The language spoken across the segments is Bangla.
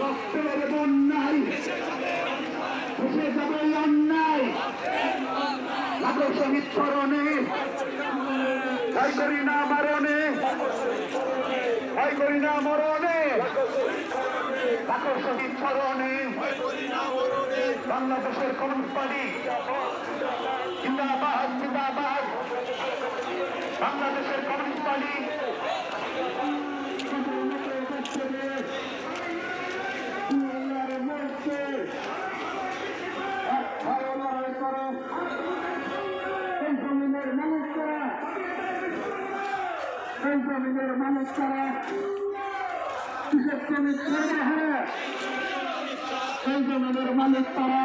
রক্তের বন্যায় ভেসে যাবে অন্যায় লাগো শহীদ স্মরণে ভয় করি না মারণে না মরণে লাগো শহীদ স্মরণে বাংলাদেশের কমিউনিস্ট পার্টি জিন্দাবাদ জিন্দাবাদ। বাংলাদেশের কমিউনিস্ট পার্টি জমিনের মানুষরা, এই জমিনের মানুষরা কৃষক শ্রমিক সর্বহারা এই জমিনের মালিক তারা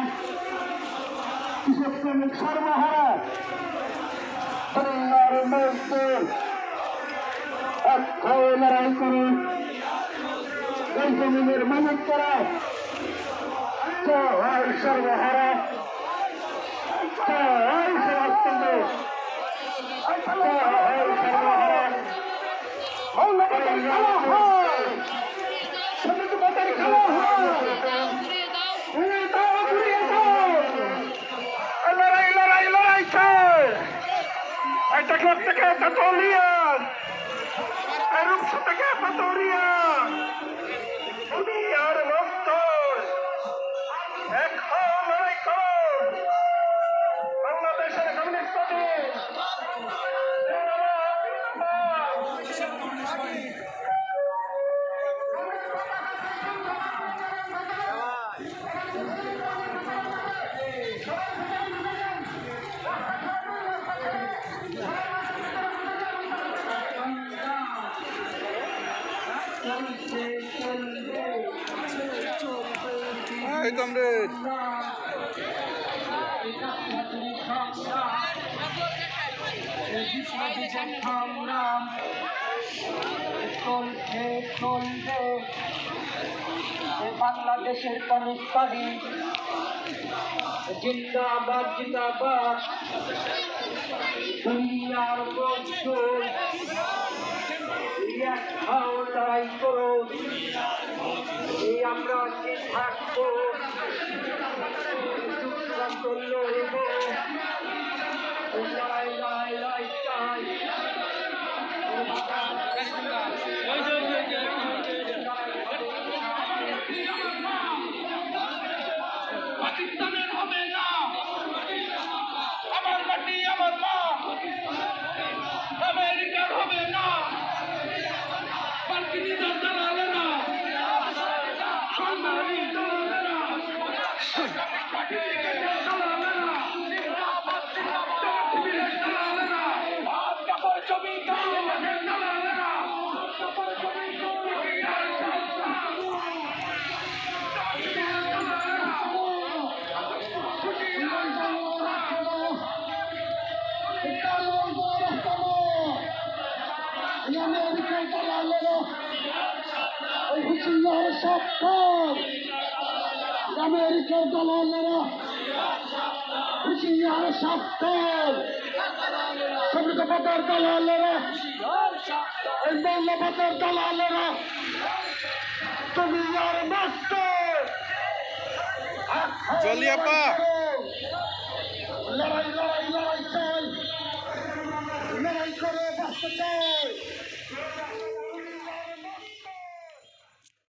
কৃষক শ্রমিক সর্বহারা মজদুর এক হয়ে লড়াই করে এই জমিনের মালিক তারা জয় সর্বহারা জয় সর্বহারা হয় ক্লাব থেকে পেট্রোলিয়াম রূপসা থেকে পেট্রোলিয়াম দুনিয়ার রক্ত এক হও লড়াই করো বাংলাদেশের কমিউনিস্ট পার্টি জিন্দাবাদ, জিন্দাবাদ। এই কমরেড সংগ্রাম চলছে বাংলাদেশের কমিস্তারি জিন্দাবাদ জিন্দাবাদ দুনিয়ার মজদুর এক হাও লড়াই করো এই আমরা থাকব লড়াই লড়াই আমেরিকার দলালেরা হুশিয়ার সাক্ষর শ্রমিকপতার দলালেরা এই মৌলপতার দলালেরা তুমি আর মাস্টার জলিয়াপা। লড়াই